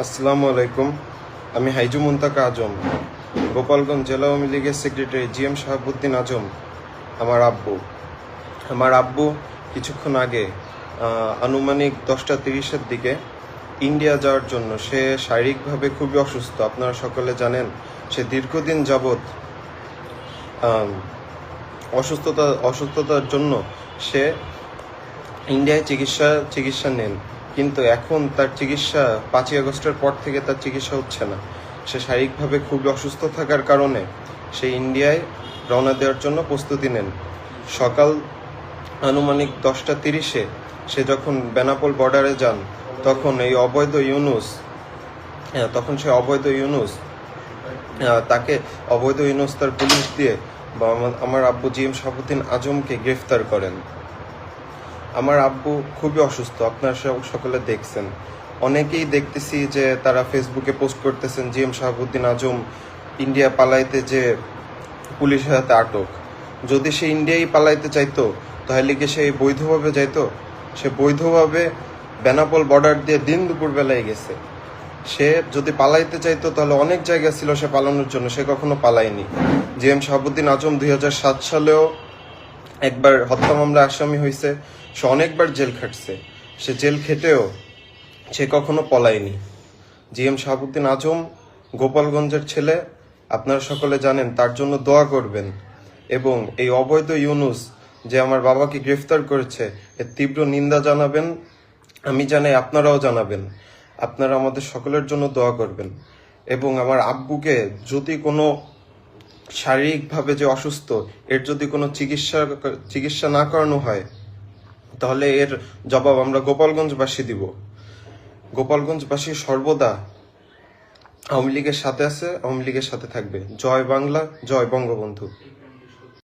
আসসালামু আলাইকুম। আমি হাইজু মুন্তাকা আজম। গোপালগঞ্জ জেলা আওয়ামী লীগের secretary G M Shahabuddin Azam, আমার আব্বু। আমার আব্বু কিছুক্ষণ আগে আনুমানিক দশটা তিরিশের দিকে ইন্ডিয়া যাওয়ার জন্য সে শারীরিকভাবে খুবই অসুস্থ। আপনারা সকলে জানেন, সে দীর্ঘদিন যাবৎ অসুস্থতা, অসুস্থতার জন্য সে ইন্ডিয়ায় চিকিৎসা চিকিৎসা নেন। কিন্তু এখন তার চিকিৎসা পাঁচই আগস্টের পর থেকে তার চিকিৎসা হচ্ছে না। সে শারীরিকভাবে খুবই অসুস্থ থাকার কারণে সে ইন্ডিয়ায় রওনা দেওয়ার জন্য প্রস্তুতি নেন। সকাল আনুমানিক দশটা তিরিশে সে যখন বেনাপোল বর্ডারে যান তখন এই অবৈধ ইউনুস হ্যাঁ, তখন সে অবৈধ ইউনুস তাকে অবৈধ ইউনুস তার পুলিশ দিয়ে আমার- আব্বু জি এম শাহাবুদ্দিন আজমকে গ্রেফতার করেন। আমার আব্বু খুবই অসুস্থ, আপনারা সকলে দেখছেন। অনেকেই দেখতেছি যে তারা ফেসবুকে পোস্ট করতেছেন G M Shahabuddin Azam India পালাইতে যে পুলিশের হাতে আটক। যদি সে ইন্ডিয়ায় পালাইতে চাইতো, তাহলে কি সে বৈধভাবে যাইতো? সে বৈধভাবে বেনাপোল বর্ডার দিয়ে দিন দুপুর বেলায় গেছে। সে যদি পালাইতে চাইতো, তাহলে অনেক জায়গা ছিল সে পালানোর জন্য, সে কখনো পালায়নি। জি এম শাহাবুদ্দিন আজম দুই হাজার সাত সালেও একবার হত্যা মামলা আসামি হয়েছে, সে অনেকবার জেল খাটছে। সে জেল খেটেও সে কখনো পলায়নি। জি এম শাহাবুদ্দিন আজম, গোপালগঞ্জের ছেলে, আপনারা সকলে জানেন, তার জন্য দোয়া করবেন। এবং এই অবৈধ ইউনুস যে আমার বাবাকে গ্রেফতার করেছে, এর তীব্র নিন্দা জানাবেন। আমি জানি, আপনারাও জানাবেন। আপনারা আমাদের সকলের জন্য দোয়া করবেন। এবং আমার আব্বুকে যদি কোনো শারীরিকভাবে যে অসুস্থ, এর যদি কোনো চিকিৎসা চিকিৎসা না করানো হয়, তাহলে এর জবাব আমরা গোপালগঞ্জবাসী দিব। গোপালগঞ্জবাসী সর্বদা আওয়ামী লীগের সাথে আছে, আওয়ামী লীগের সাথে থাকবে। জয় বাংলা, জয় বঙ্গবন্ধু।